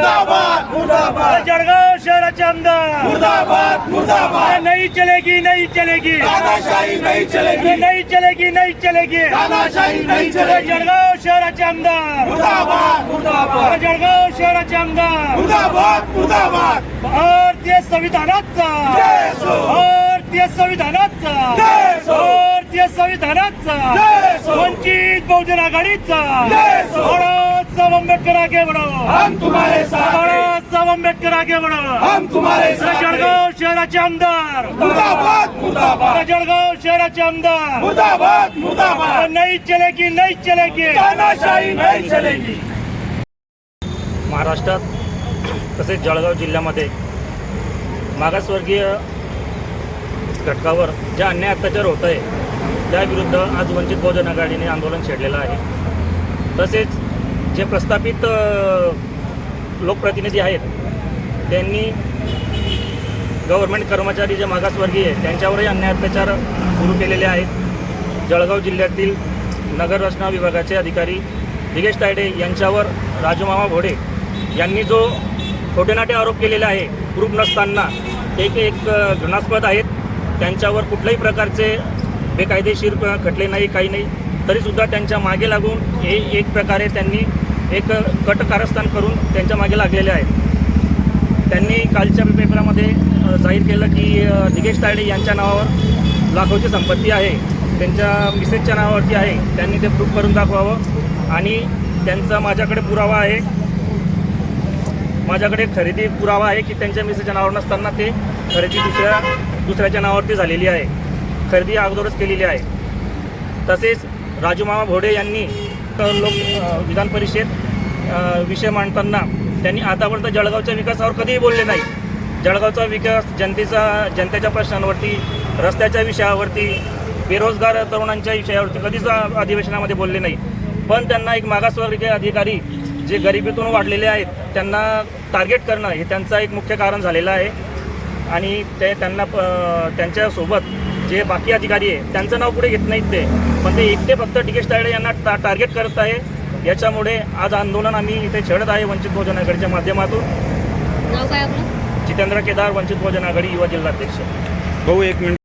मुर्दाबाद मुर्दाबाद. जळगाव शहराचे आमदार. मुर्दाबाद मुर्दाबाद. नहीं चलेगी नहीं चलेगी. तानाशाही नहीं चलेगी. नहीं चलेगी नहीं चलेगी. तानाशाही नहीं चलेगी. जळगाव शहराचे आमदार. मुर्दाबाद मुर्दाबाद. जळगाव शहराचे आमदार. मुर्दाबाद मुर्दाबाद. भारतीय संविधानाचा. भारतीय संविधानाचा. भारतीय संविधानाचा. वंचित बहुजन आघाडीचा. आंबेडकर आगे बढ़ो हम तुम्हारे साथ हैं. बाळासाहेब आंबेडकर आगे बढ़ो हम तुम्हारे साथ हैं. जळगाव शहराचे आमदार। मुर्दाबाद मुर्दाबाद। जळगाव शहराचे आमदार। मुर्दाबाद मुर्दाबाद। नहीं चलेगी नहीं चलेगी। तानाशाही नहीं चलेगी। महाराष्ट्रात तसेच जळगाव जिल्ह्यामध्ये मागासवर्गीय घटकावर ज्या अन्याय अत्याचार होत आहे त्याविरुद्ध आज वंचित बहुजन आघाडीने आंदोलन छेडलेलं आहे. तसेच जे प्रस्थापित लोकप्रतिनिधी आहेत त्यांनी गव्हर्नमेंट कर्मचारी जे मागासवर्गीय आहेत त्यांच्यावरही अन्याय अत्याचार सुरू केलेले आहेत. जळगाव जिल्ह्यातील नगररचना विभागाचे अधिकारी दिगेश तायडे यांच्यावर राजूमामा भोडे यांनी जो खोटेनाटे आरोप केलेले आहे प्रूफ नसताना ते एक एक घृणास्पद आहेत. त्यांच्यावर कुठल्याही प्रकारचे बेकायदेशीर खटले नाही काही नाही. तरीसुद्धा त्यांच्या मागे लागून हे एक प्रकारे त्यांनी एक कट कारस्थान करून त्यांच्या मागे लागलेले आहेत. त्यांनी कालच्या पेपरामध्ये जाहीर केलं की दिगेश तायडे यांच्या नावावर लाखोची संपत्ती आहे. त्यांच्या मिसेसच्या नावावरती आहे. त्यांनी ते प्रूफ करून दाखवावं. आणि त्यांचा माझ्याकडे पुरावा आहे. माझ्याकडे खरेदी पुरावा आहे की त्यांच्या मिसेसच्या नावावर नसताना ते खरेदी दुसऱ्या दुसऱ्याच्या नावावरती झालेली आहे. खरेदी अगोदरच केलेली आहे. तसेच राजूमामा भोडे यांनी अ, लोक विधान परिषद विषय मांडताना त्यांनी आतापर्यंत जळगावच्या विकासावर कधीही बोलले नाही. जळगावचा विकास जनतेचा जनतेच्या प्रश्नांवरती रस्त्याच्या विषयावरती बेरोजगार तरुणांच्या विषयावरती कधीच अधिवेशनामध्ये बोलले नाही. पण त्यांना एक मागासवर्गीय अधिकारी जे गरिबीतून वाढलेले आहेत त्यांना टार्गेट करणं हे त्यांचं एक मुख्य कारण झालेलं आहे. आणि ते त्यांना प- त्यांच्यासोबत जे बाकी अधिकारी आहे त्यांचं नाव पुढे घेत नाहीत ते. पण ते एकटे फक्त डिकेश तायडे यांना टा टार्गेट करत आहे. याच्यामुळे आज आंदोलन आम्ही इथे छेडत आहे वंचित बहुजन आघाडीच्या माध्यमातून. नाव काय आपलं? जितेंद्र केदार वंचित बहुजन आघाडी युवा जिल्हाध्यक्ष. भाऊ एक मिनिट.